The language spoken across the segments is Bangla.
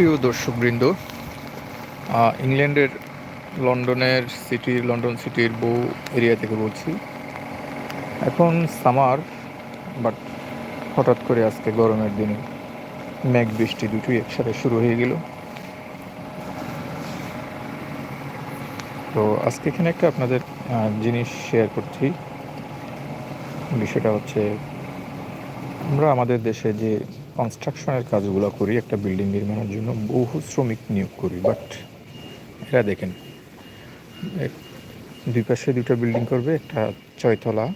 প্রিয় দর্শকবৃন্দ ইংল্যান্ডের লন্ডনের সিটি লন্ডন সিটির বউ এরিয়া থেকে বলছি। এখন সামার বাট হঠাৎ করে আজকে গরমের দিনে মেঘ বৃষ্টি দুটোই একসাথে শুরু হয়ে গেল। তো আজকে এখানে একটা আপনাদের জিনিস শেয়ার করছি। বিষয়টা হচ্ছে, আমরা আমাদের দেশে যে কনস্ট্রাকশনের কাজগুলো করি, একটা বিল্ডিং নির্মাণের জন্য বহু শ্রমিক নিয়োগ করি বাট এরা দেখেন দুই পাশে দুটো বিল্ডিং করবে, একটা ছয়তলা,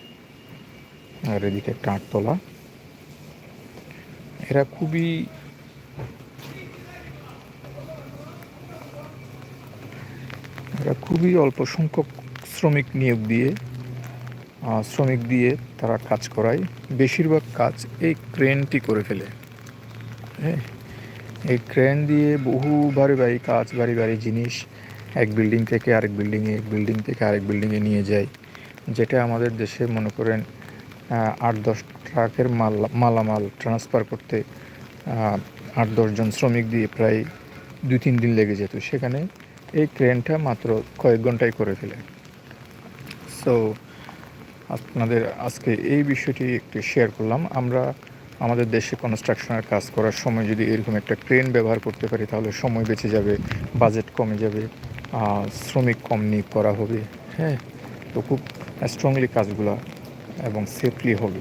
আর এদিকে একটা আটতলা। এরা খুবই এরা খুবই অল্প সংখ্যক শ্রমিক নিয়োগ দিয়ে শ্রমিক দিয়ে তারা কাজ করায়। বেশিরভাগ কাজ এই ক্রেনটি করে ফেলে। এই ক্রেন দিয়ে বহু ভারী ভারী কাজ ভারী ভারী জিনিস এক বিল্ডিং থেকে আরেক বিল্ডিংয়ে এক বিল্ডিং থেকে আরেক বিল্ডিংয়ে নিয়ে যায়। যেটা আমাদের দেশে মনে করেন আট দশ ট্রাকের মাল, মালামাল ট্রান্সফার করতে আট দশজন শ্রমিক দিয়ে প্রায় দুই তিন দিন লেগে যেত। সেখানে এই ক্রেনটা মাত্র কয়েক ঘন্টায় করে ফেলে। সো আপনাদের আজকে এই বিষয়টি একটু শেয়ার করলাম। আমরা আমাদের দেশে কনস্ট্রাকশনের কাজ করার সময় যদি এরকম একটা ক্রেন ব্যবহার করতে পারি, তাহলে সময় বেঁচে যাবে বাজেট কমে যাবে শ্রমিক কম নিয়োগ করা হবে হ্যাঁ? তো খুব স্ট্রংলি কাজগুলো এবং সেফলি হবে।